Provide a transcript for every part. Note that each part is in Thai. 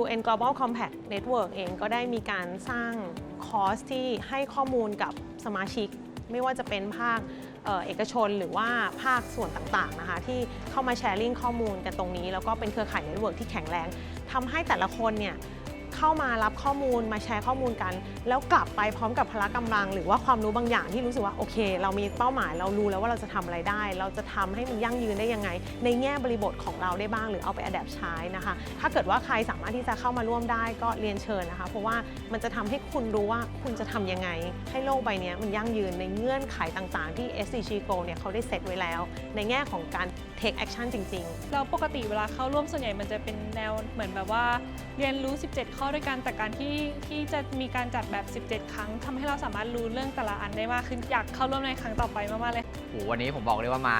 UN Global Compact Network เองก็ได้มีการสร้างคอร์สที่ให้ข้อมูลกับสมาชิก ไม่ว่าจะเป็นภาคเอกชนหรือว่าภาคส่วนต่างๆนะคะที่เข้ามาแชร์ลิงข้อมูลกันตรงนี้ แล้วก็เป็นเครือข่ายเน็ตเวิร์กที่แข็งแรงทำให้แต่ละคนเนี่ย เข้ามารับข้อมูลมาแชร์ข้อมูลกัน แล้วกลับไปพร้อมกับพละกำลัง หรือว่าความรู้บางอย่างที่รู้สึกว่าโอเค เรามีเป้าหมายเรารู้แล้วว่าเราจะทำอะไรได้ เราจะทำให้มันยั่งยืนได้ยังไง ในแง่บริบทของเราได้บ้าง หรือเอาไปอัดแอปใช้นะคะ ถ้าเกิดว่าใครสามารถที่จะเข้ามาร่วมได้ก็เรียนเชิญนะคะ เพราะว่ามันจะทำให้คุณรู้ว่าคุณจะทำยังไง ให้โลกใบนี้มันยั่งยืนในเงื่อนไขต่างๆ ที่ SDG Go เนี่ยเขาได้เซตไว้แล้ว ในแง่ของการ take action จริงๆ เราปกติเวลาเข้าร่วมส่วนใหญ่มันจะเป็นแนวเหมือนแบบว่า เรียนรู้ 17 ข้อด้วยกันแต่การที่ที่จะมีการจัดแบบ 17 ครั้งทำให้เราสามารถรู้เรื่องแต่ละอันได้มากขึ้นอยากเข้าร่วมในครั้งต่อไปมากๆเลยโหวันนี้ผมบอกเลยว่ามา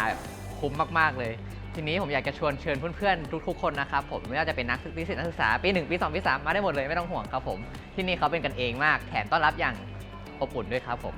คุ้มมากๆเลย ทีนี้ผมอยากจะชวนเชิญเพื่อนๆทุกๆคนนะครับผมไม่ว่าจะเป็นนักศึกษานักศึกษาปีหนึ่งปีสองปีสามมาได้หมดเลยไม่ต้องห่วงครับผมที่นี่เขาเป็นกันเองมากแถมต้อนรับอย่างอบอุ่นด้วยครับผม